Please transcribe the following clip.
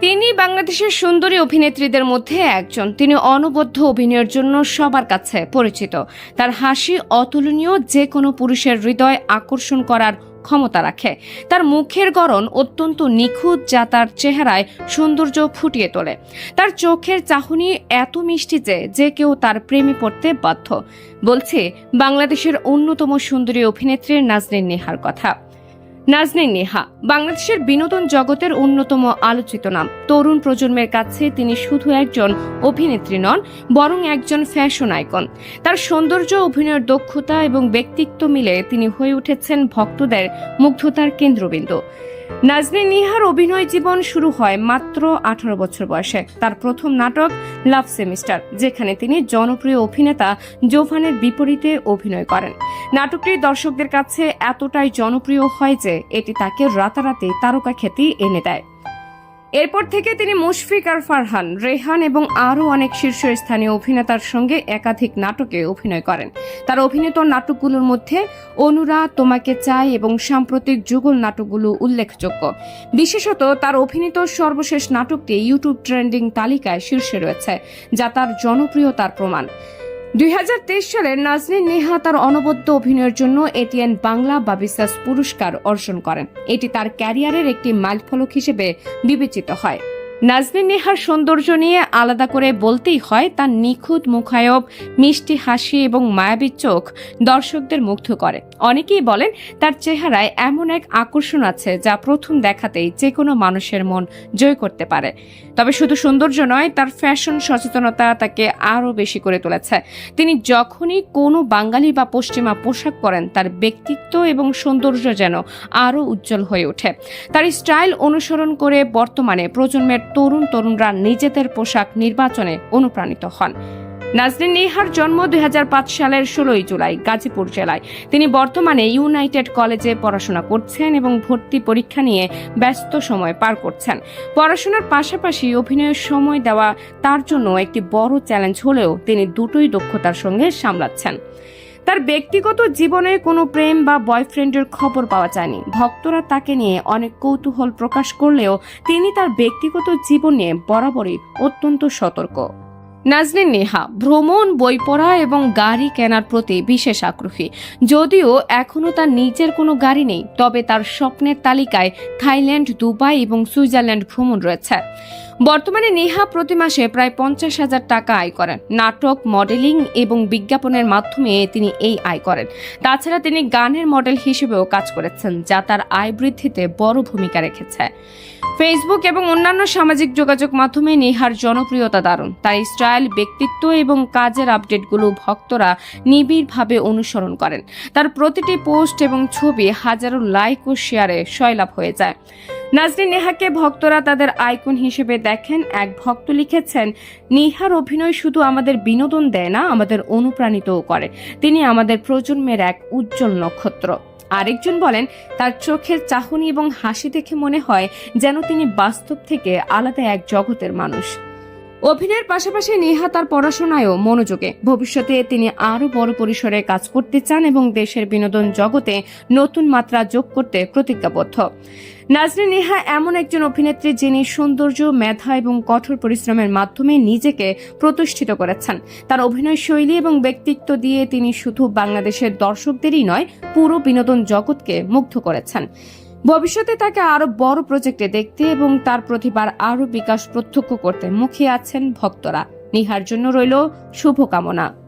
তিনি বাংলাদেশের সুন্দরী অভিনেত্রীদের মধ্যে একজন। তিনি অনবদ্য অভিনয়ের জন্য সবার কাছে পরিচিত। তার হাসি অতুলনীয় যে কোনো পুরুষের হৃদয় আকর্ষণ করার ক্ষমতা রাখে। তার মুখের গড়ন অত্যন্ত নিখুঁত, যা তার চেহারায় সৌন্দর্য ফুটিয়ে তোলে। তার চোখের চাহনি এত মিষ্টি যে যে কেউ তার প্রেমে পড়তে বাধ্য। বলছে, বাংলাদেশের অন্যতম সুন্দরী অভিনেত্রী নাজনীন নেহার কথা। নাজনীন নেহা, বাংলাদেশের বিনোদন জগতের অন্যতম আলোচিত নাম। তরুণ প্রজন্মের কাছে তিনি শুধু একজন অভিনেত্রী নন, বরং একজন ফ্যাশন আইকন। তার সৌন্দর্য, অভিনয়ের দক্ষতা এবং ব্যক্তিত্ব মিলে তিনি হয়ে উঠেছেন ভক্তদের মুগ্ধতার কেন্দ্রবিন্দু। নাজনীন নিহার অভিনয় জীবন শুরু হয় মাত্র আঠারো বছর বয়সে। তার প্রথম নাটক, লাভ সেমিস্টার যেখানে তিনি জনপ্রিয় অভিনেতা জোভানের বিপরীতে অভিনয় করেন। নাটকটি দর্শকদের কাছে এতটাই জনপ্রিয় হয় যে, এটি তাকে রাতারাতি তারকা খ্যাতি এনে দেয়। এরপর থেকে তিনি মুশফিক আর ফারহান, রেহান এবং আরও অনেক শীর্ষস্থানীয় অভিনেতার সঙ্গে একাধিক নাটকে অভিনয় করেন। তার অভিনীত নাটকগুলোর মধ্যে অনুরা, তোমাকে চাই এবং সাম্প্রতিক যুগল নাটকগুলো উল্লেখযোগ্য। বিশেষত তার অভিনীত সর্বশেষ নাটকটি ইউটিউব ট্রেন্ডিং তালিকায় শীর্ষে রয়েছে, যা তার জনপ্রিয়তার প্রমাণ। দুই হাজার তেইশ সালে নাজনীন নেহা তার অনবদ্য অভিনয়ের জন্য এটিএন বাংলা বা বিশ্বাস পুরস্কার অর্জন করেন। এটি তার ক্যারিয়ারের একটি মাইলফলক হিসেবে বিবেচিত হয়। নাজনীন নেহার সৌন্দর্য নিয়ে আলাদা করে বলতেই হয়, তার নিখুঁত মুখায়ব, মিষ্টি হাসি এবং মায়াবী চোখ দর্শকদের মুগ্ধ করে। অনেকেই বলেন, তার চেহারায় এমন এক আকর্ষণ আছে যা প্রথম দেখাতেই যে কোনো মানুষের মন জয় করতে পারে। তবে শুধু সৌন্দর্য নয়, তার ফ্যাশন সচেতনতা তাকে আরও বেশি করে তুলেছে। তিনি যখনই কোনো বাঙালি বা পশ্চিমা পোশাক পরেন, তার ব্যক্তিত্ব এবং সৌন্দর্য যেন আরও উজ্জ্বল হয়ে ওঠে। তার স্টাইল অনুসরণ করে বর্তমানে প্রজন্মের তরুণ তরুণরা নিজেদের পোশাক নির্বাচনে অনুপ্রাণিত হন। নাজরিন নেহার জন্ম দু হাজার পাঁচ সালের ষোলোই জুলাই গাজীপুর জেলায়। তিনি বর্তমানে ইউনাইটেড কলেজে পড়াশোনা করছেন এবং ভর্তি পরীক্ষা নিয়ে ব্যস্ত সময় পার করছেন। পড়াশোনার পাশাপাশি অভিনয়ের সময় দেওয়া তার জন্য একটি বড় চ্যালেঞ্জ হলেও তিনি দুটোই দক্ষতার সঙ্গে সামলাচ্ছেন। তার ব্যক্তিগত জীবনে কোনো প্রেম বা বয়ফ্রেন্ডের খবর পাওয়া যায়নি। ভক্তরা তাকে নিয়ে অনেক কৌতূহল প্রকাশ করলেও তিনি তার ব্যক্তিগত জীবন বরাবরই অত্যন্ত সতর্ক। নাজনীন নেহা, ভ্রমণ বই পড়া এবং গাড়ি কেনার প্রতি বিশেষ আগ্রহী। যদিও এখনও তার নিজের কোনো গাড়ি নেই, তবে তার স্বপ্নের তালিকায় থাইল্যান্ড, দুবাই এবং সুইজারল্যান্ড ভ্রমণ রয়েছে। বর্তমানে নেহা প্রতি মাসে প্রায় পঞ্চাশ হাজার টাকা আয় করেন। নাটক, মডেলিং এবং বিজ্ঞাপনের মাধ্যমে তিনি এই আয় করেন। তাছাড়া তিনি গানের মডেল হিসেবেও কাজ করেছেন, যা তার আয় বৃদ্ধিতে বড় ভূমিকা রেখেছে। ফেসবুক এবং অন্যান্য সামাজিক যোগাযোগ মাধ্যমে নেহার জনপ্রিয়তা দারুণ। তার স্টাইল, ব্যক্তিত্ব এবং কাজের আপডেটগুলো ভক্তরা নিবিড়ভাবে অনুসরণ করেন। তার প্রতিটি পোস্ট এবং ছবি হাজারো লাইক ও শেয়ারে সয়লাভ হয়ে যায়। নাজনীন নেহাকে ভক্তরা তাদের আইকন হিসেবে দেখেন। এক ভক্ত লিখেছেন, নেহার অভিনয় শুধু আমাদের বিনোদন দেয় না, আমাদের অনুপ্রাণিতও করে। তিনি আমাদের প্রজন্মের এক উজ্জ্বল নক্ষত্র। আরেকজন বলেন, তার চোখের চাহনি এবং হাসি দেখে মনে হয় যেন তিনি বাস্তব থেকে আলাদা এক জগতের মানুষ। অভিনয়ের পাশাপাশি নেহা তার পড়াশোনায়ও মনোযোগে। ভবিষ্যতে তিনি আরও বড় পরিসরে কাজ করতে চান এবং দেশের বিনোদন জগতে নতুন মাত্রা যোগ করতে প্রতিজ্ঞাবদ্ধ। নাজরিন নেহা এমন একজন অভিনেত্রী যিনি সৌন্দর্য, মেধা এবং কঠোর পরিশ্রমের মাধ্যমে নিজেকে প্রতিষ্ঠিত করেছেন। তার অভিনয় শৈলী এবং ব্যক্তিত্ব দিয়ে তিনি শুধু বাংলাদেশের দর্শকদেরই নয়, পুরো বিনোদন জগৎকে মুগ্ধ করেছেন। ভবিষ্যতে তাকে আরও বড় প্রজেক্টে দেখতে এবং তার প্রতিভার আরও বিকাশ প্রত্যক্ষ করতে মুখিয়ে আছেন ভক্তরা। নিহার জন্য রইল শুভকামনা।